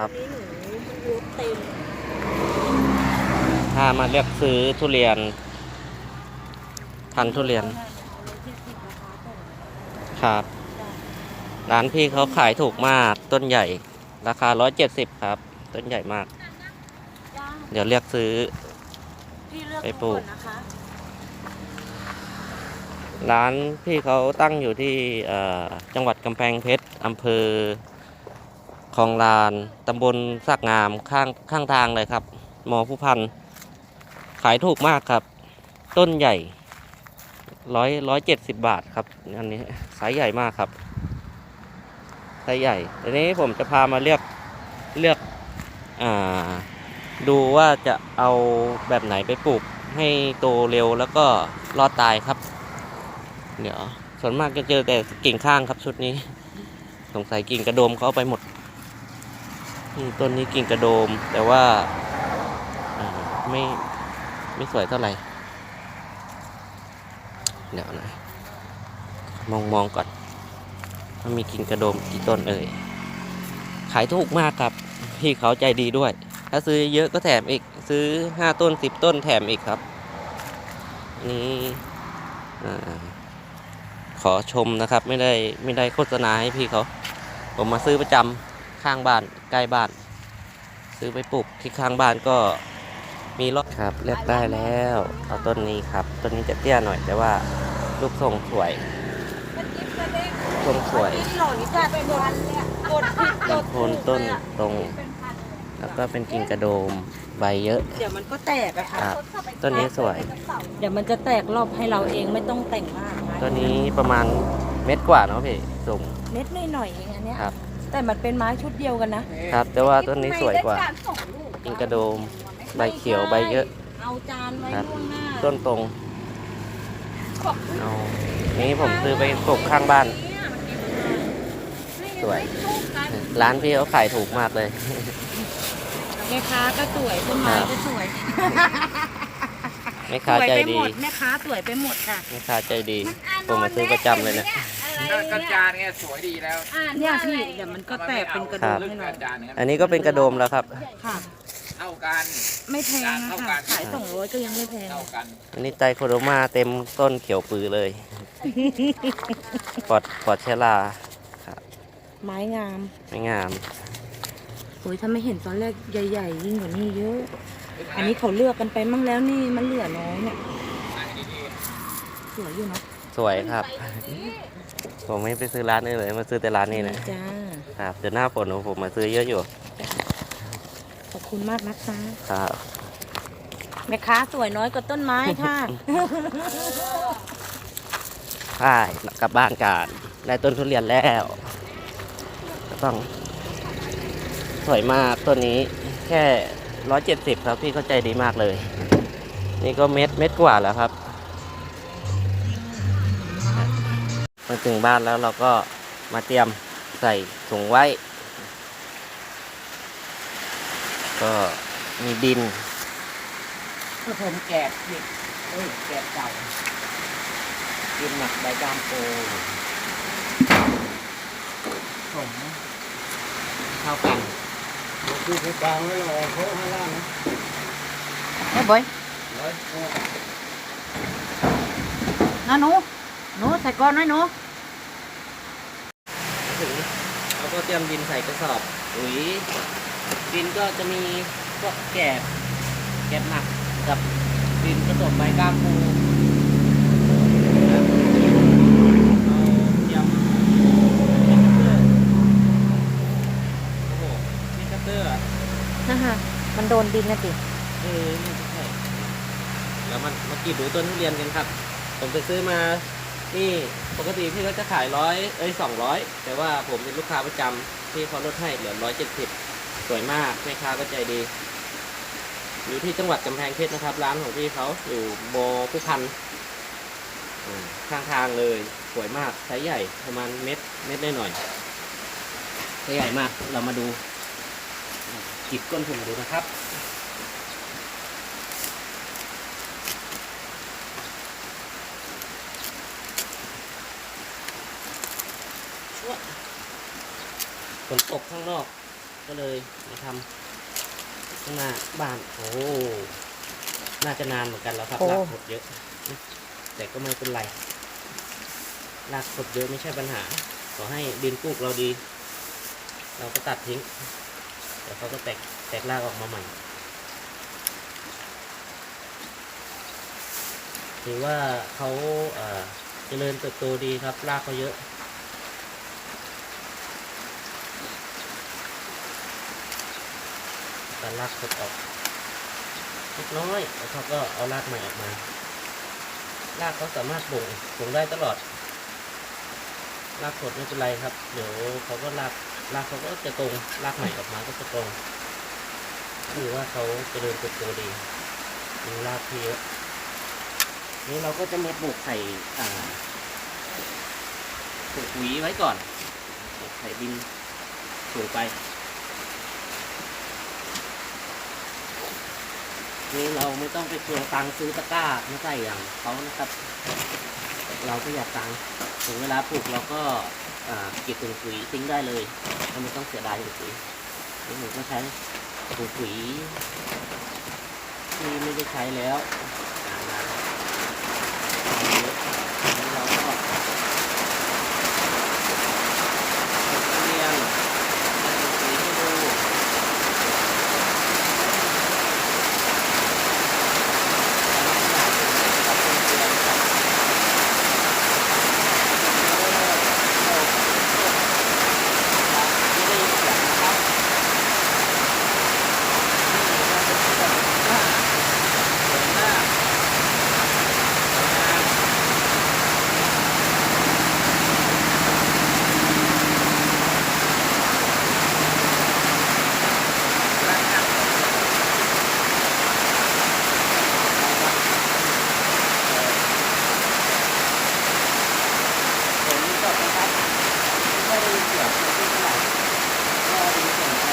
ครับวันนี้หนูมันรถเต็มถ้ามาเลือกซื้อทุเรียน พันธุ์ทุเรียนครับ ร้านพี่เขาขายถูกมากต้นใหญ่ ราคา 170 ครับ ต้นใหญ่มากเดี๋ยวเลือกซื้อ พี่เลือกไปปลูกก่อนนะคะร้านพี่เขาตั้งอยู่ที่เอ่อจังหวัดกำแพงเพชรอำเภอ คลองลานตำบลสักงามข้างข้างทางเลยครับมอผู้พันขายถูกมากครับ ต้นใหญ่ร้อยร้อยเจ็ดสิบบาทครับอันนี้ไซส์ใหญ่มากครับไซส์ใหญ่ทีนี้ผมจะพามาเลือกเลือกอ่าดูว่าจะเอาแบบไหนไปปลูกให้โตเร็วแล้วก็รอดตายครับ เดี๋ยวส่วนมากจะเจอแต่กิ่งข้างครับชุดนี้ สงสัยกิ่งกระโดมเขาเอาไปหมด นี่ต้นนี้กิ่งกระโดม แต่ว่าไม่ไม่สวยเท่าไหร่ เดี๋ยวนะ มองมองก่อนว่ามีกิ่งกระโดมกี่ต้นเอ่ย ขายถูกมากครับ พี่เขาใจดีด้วย ถ้าซื้อเยอะก็แถมอีก ซื้อห้าต้นสิบต้นแถมอีกครับ นี่ขอชมนะครับ ไม่ได้ไม่ได้โฆษณาให้พี่เขา ผมมาซื้อประจำ ข้างบ้านใกล้บ้าน ซื้อไปปลูกที่ข้างบ้านก็มีรถครับเลือกได้แล้ว เอาต้นนี้ครับต้นนี้จะเตี้ยหน่อยแต่ว่ารูปทรงสวยทรงสวยพี่หล่อนี่จัดเป็นพันเลยอะกดผิดกดโคนต้นตรง แล้วก็เป็นกิ่งกระโดมใบเยอะ เดี๋ยวมันก็แตกอะค่ะครับต้นนี้สวย เดี๋ยวมันจะแตกรอบให้เราเองไม่ต้องแต่งมากนะต้นนี้ประมาณเม็ดกว่าเนาะพี่สูงเม็ดหน่อยๆเองอันเนี้ยครับ แต่มันเป็นไม้ชุดเดียวกันนะ ครับ แต่ว่าต้นนี้สวยกว่ากิ่งกระโดม ใบเขียวใบเยอะ เอาจานไว้ครับ ล่วงหน้าต้นตรงเอานี้ผมซื้อไปปลูกข้างบ้านสวยร้านพี่เขาขายถูกมากเลย แม่ค้าก็สวยต้นไม้ก็สวยแม่ค้าสวยใจไปดีหมดแม่ค้าสวยไปหมดค่ะแม่ค้าใจดี ผมมาซื้อประจำเลย เนี่ยก็จานไงสวยดีแล้วเนี่ยพี่เดี๋ยวมันก็แตกเป็นกระคดูรักบให้เราจานเนี่ยอันนี้ก็เป็นกระโดมแล้วครับ ค่ะ เท่ากัน ไม่แพงอะเท่ากัค่ะนขายสองร้อยก็ยังไม่แพง เท่ากันอันนี้ไตรโคโดมาเต็มต้นเขียวปือเลย ปลอดปลอดเชื้อราไม้งามไม่งาม โอ้ยถ้าไม่เห็นตอนแรกใหญ่ๆยิ่งกว่านี้เยอะ อันนี้เขาเลือกกันไปมั่งแล้วนี่มันเหลือน้อยเนี่ยสวยอยู่เนาะสวยครับ ผมไม่ไปซื้อร้านนี้เลยมาซื้อแต่ร้านนี้นะจ้าครับเดี๋ยวหน้าฝนผมมาซื้อเยอะอยู่ ขอบคุณมากนะคะครับแม่ค้าสวยน้อยกว่าต้นไม้ค่ะไปกลับบ้านกันได้ต้นทุเรียนแล้วก็ต้องสวยมากต้นนี้แค่ร้อยเจ็ดสิบครับพี่เข้าใจดีมากเลย นี่ก็เม็ดเม็ดกว่าแล้วครับ มาถึงบ้านแล้วเราก็มาเตรียมใส่ถุงไว้ ก็มีดินผมแกะเด็กเอ้ยแกะเก่าดินหมักใบกามโปผมเข้ากันคือคือกลางไว้รอโค้งข้างล่างนะไอ้บอยร้อยโค้งนะหนูหนูใส่ก้อนไว้หนู ถึงเรา ก็เตรียมดินใส่กระสอบปุ๋ยดินก็จะมีพวกแกบแกบหมักกับดินผสมใบก้ามปูนะครับเอาเตรียมมิกเตอร์โอ้โหมิกเตอร์อะนะคะมันโดนดินนะติเออนี่ใช่แล้วมันมากรีดดูต้นทุเรียนกันครับ ผมไปซื้อมา นี่ปกติพี่เขาจะขายร้อยเอ้ยสองร้อยแต่ว่าผมเป็นลูกค้าประจำที่เขาลดให้เหลือร้อยเจ็ดสิบสวยมากแม่ค้าก็ใจดี อยู่ที่จังหวัดกำแพงเพชรนะครับ ร้านของพี่เขาอยู่โบผู้พันข้างทางเลย สวยมากไซส์ใหญ่ประมาณเม็ดเม็ดหน่อยไซส์ใหญ่มากเรามาดูจิบก้นถุงดูนะครับ ฝ นตกข้างนอก ก็เลยมาทำข้างหน้าบ้าน โอ้ น่าจะนานเหมือนกันแล้วครับ โอ้รากขดเยอะ แต่ก็ไม่เป็นไรรากขดเยอะไม่ใช่ปัญหา ขอให้ดินปลูกเราดี เราก็ตัดทิ้ง เดี๋ยวเขาก็แตกแตกรากออกมาใหม่ ถือว่าเขาเอ่อเจริญเติบโตดีครับ รากเขาเยอะ การรากขดออกเล็กน้อยแล้วเขาก็เอารากใหม่ออกมารากเขาสามารถบ่งบ่งได้ตลอดรากสดไม่เป็นไรครับ เดี๋ยวเขาก็รากรากเขาก็จะตรงรากใหม่ออกมาก็จะตรงถือว่าเขาจะเจริญเติบโตดีมีรากที่เยอะนี่เราก็จะมาปลูกไข่อ่าปลูกหวีไว้ก่อนปลูกไข่ดินสูงไป นี่เราไม่ต้องไปเพื่อตังค์ซื้อตะกร้ามาใส่อย่างเขานะครับ เราก็อยากตังค์ถึงเวลาปลูกเราก็เก็บถุงปุ๋ยทิ้งได้เลยเราไม่ต้องเสียดายถุงปุ๋ยผมก็ใช้ถุงปุ๋ยที่ไม่ได้ใช้แล้วนานๆแล้วเราก็เรียงใส่ถุงปุ๋ยให้ดู ผมจบนะครับไม่ได้ยินเสียงที่เท่าไหร่ก็ได้ยินเสียงไป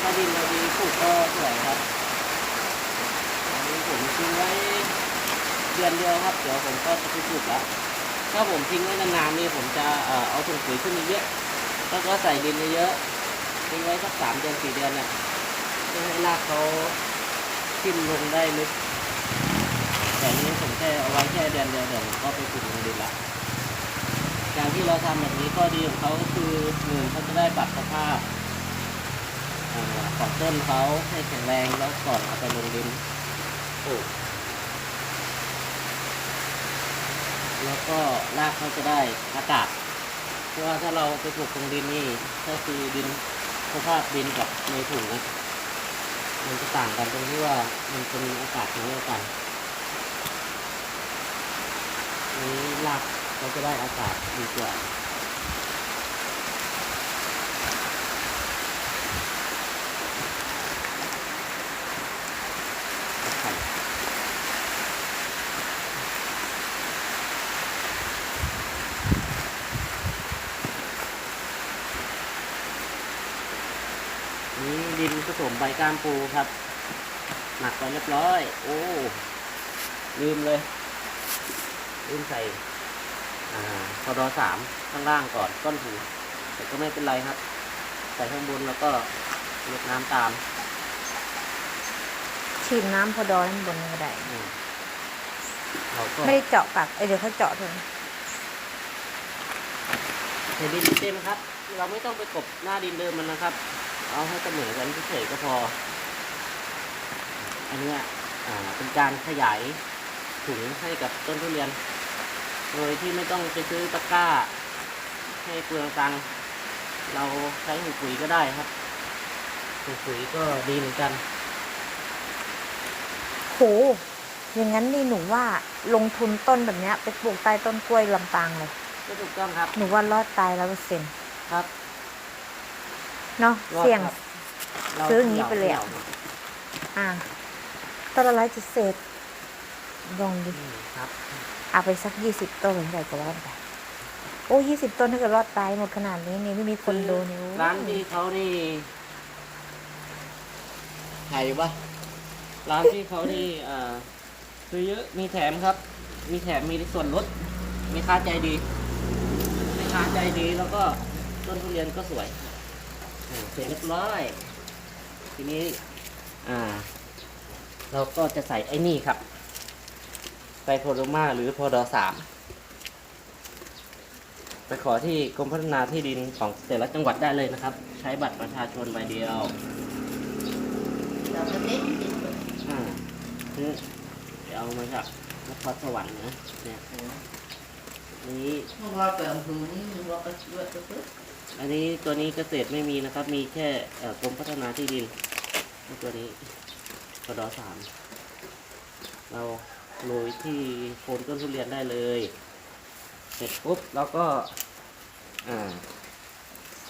ถ้าดินเราดีปลูกก็สวยครับอันนี้ผมทิ้งไว้เเดียวครับ เดี๋ยวผมก็จะไปปลูกแล้วถ้าผมทิ้งไว้นานๆนี่ผมจะเอาถุงปุ๋ยขึ้นเยอะแล้วก็ใส่ดินเยอะๆทิ้งไว้สักสามเดือนสี่เดือนเนี่ยเพื่อให้รากเขาขึ้นลงได้ลึกแต่นี้ผมแค่เอาไว้แค่เดือนเดียวเดี๋ยวก็ไปปลูกลงดินละการที่เราทำแบบนี้ข้อดีของเขาก็คือหนึ่งเขาจะได้ปรับสภาพก่อของต้นเขาให้แข็งแรงแล้วก่อนเอาไปลงดินปลูก แล้วก็รากเขาจะได้อากาศ เพราะว่าถ้าเราไปปลูกตรงดินนี่ก็คือดินสภาพดินกับในถุงนะมันจะต่างกันตรงที่ว่ามันจะมีอากาศน้อยกว่ากันนี้รากเขาจะได้อากาศดีกว่าไข่ นี่ดินผส มใบก้ามปูครับ หมักไปเรียบร้อย โอ้ ลืมเลย ลืมใส่อ่าพอดอสามข้างล่างก่อนก้อนหูแต่ก็ไม่เป็นไรครับ ใส่ข้างบนแล้วก็ลดน้ำตาม ฉีดน้ำพอดอยบนกระไดอืมเราก็ไม่ได้เจาะปากเอ้ยเดี๋ยวเขาเจาะเถอะใส่ดินเต็มครับ เราไม่ต้องไปกบหน้าดินเดิมมันนะครับ เอาให้เสมอกันเฉยๆก็พอ อันเนี้ยอ่าเป็นการขยายถุงให้กับต้นทุเรียน โดยที่ไม่ต้องไปซื้อตะกร้า ให้เปลืองตังค์เราใช้หุงปุ๋ยก็ได้ครับหุงปุ๋ยก็ดีเหมือนกันโหอย่างนั้นนี่หนูว่าลงทุนต้นแบบเนี้ยไปปลูกใต้ต้นกล้วยลำปางเลย ก็ถูกต้องครับ หนูว่ารอดตายแล้วเปอร์เซ็นต์ครับ เนาะรอดเสี่ยงครับเรซื้ออย่างนี้ไปเลยอะหาอ่าต้นละร้อยจะเศษลองดิอืมครับ เอาไปสักยี่สิบต้นใหญ่ก็รอดไปโอ้ยี่สิบต้นถ้าเกิดรอดตายหมดขนาดนี้นี่ไม่มีคนดูนี่โอ้ร้านที่เขานี่ใครวะร้านที่เขาที่อ่าซื้อเยอะมีแถมครับ มีแถมมีส่วนลดมีค่าใจดีมีค่าใจดีแล้วก็ต้นทุเรียนก็สวยโอ้ เสร็จเรียบร้อย ทีนี้อ่า เราก็จะใส่ไอ้นี่ครับไตรโพโดมาหรือพอดอสามไปขอที่กรมพัฒนาที่ดินของแต่ละจังหวัดได้เลยนะครับ ใช้บัตรประชาชนใบเดียวเราจะเต้นกินอ่าคือเดี๋ยวเอามาจากนครสวรรค์นะเนี่ยนี้เพราะว่าเกิดอำเภอนี่ว่าก็ช่วยก็เพื่อ อันนี้ตัวนี้เกษตรไม่มีนะครับ มีแค่กรมพัฒนาที่ดิน ตัวนี้กระดอสามเราโรยที่โคนต้นทุเรียนได้เลย เสร็จปุ๊บเราก็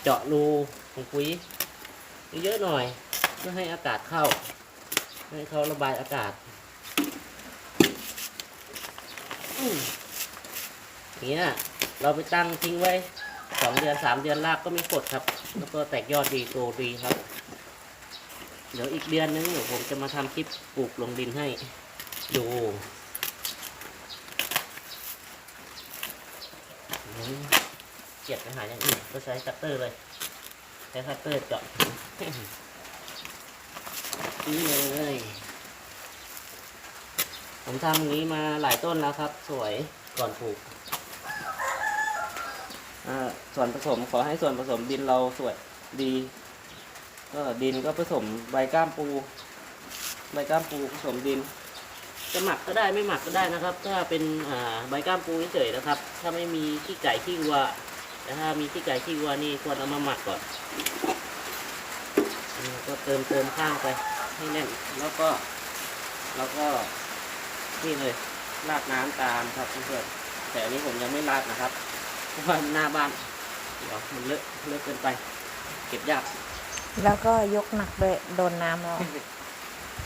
เจาะรูของปุ๋ยเยอะหน่อยเพื่อให้อากาศเข้า ให้เขาระบายอากาศอย่างเงี้ยเราไปตั้งทิ้งไว้ สองเดือนสามเดือนรากก็ไม่กดครับ แล้วก็แตกยอดดีโตดีครับ เดี๋ยวอีกเดือนนึงเดี๋ยวผมจะมาทำคลิปปลูกลงดินให้ดูเก็บไปหาอย่างอื่นก็ใช้คัตเตอร์เลยใช้คัตเตอร์เจาะนี่เลยผมทำนี้มาหลายต้นแล้วครับ สวยก่อนปลูก ส่วนผสมขอให้ส่วนผสมดินเราสวยดี ก็ดินก็ผสมใบก้ามปู ใบก้ามปูผสมดิน จะหมักก็ได้ไม่หมักก็ได้นะครับ ถ้าเป็นใบก้ามปูเฉยๆนะครับ ถ้าไม่มีขี้ไก่ขี้วัวแต่ถ้ามีขี้ไก่ขี้วัวนี่ควรเอามาหมักก่อนก็เติมเติมข้างไปให้แน่นแล้วก็แล้วก็นี่เลยราดน้ำตามครับเพื่อนแต่อันนี้ผมยังไม่ราดนะครับ เพราะว่าหน้าบ้าน เดี๋ยวมันเลอะเลอะเกินไป เก็บยาก แล้วก็ยกหนักด้วยโดนน้ำแล้ว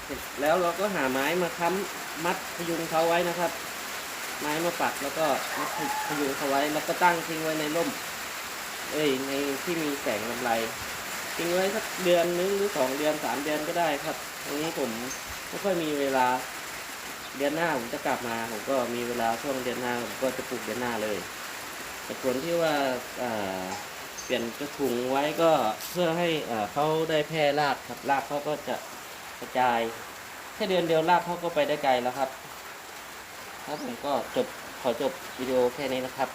เสร็จแล้วเราก็หาไม้มาค้ำมัดพยุงเขาไว้นะครับ ไม้มาปักแล้วก็มัดพยุงเขาไว้แล้วก็ตั้งทิ้งไว้ในร่ม เอ้ยในที่มีแสงลำไรทิ้งไว้สักเดือนนึงหรือสองเดือนสามเดือนก็ได้ครับตรงนี้ผมไม่ค่อยมีเวลาเดือนหน้าผมจะกลับมา ผมก็มีเวลาช่วงเดือนหน้าผมก็จะปลูกเดือนหน้าเลย แต่ส่วนที่ว่าเปลี่ยนกระถุงไว้ก็เพื่อให้เขาได้แพร่รากครับรากเขาก็จะกระจายแค่เดือนเดียวรากเขาก็ไปได้ไกลแล้วครับครับผมก็จบขอจบวิดีโอแค่นี้นะครับ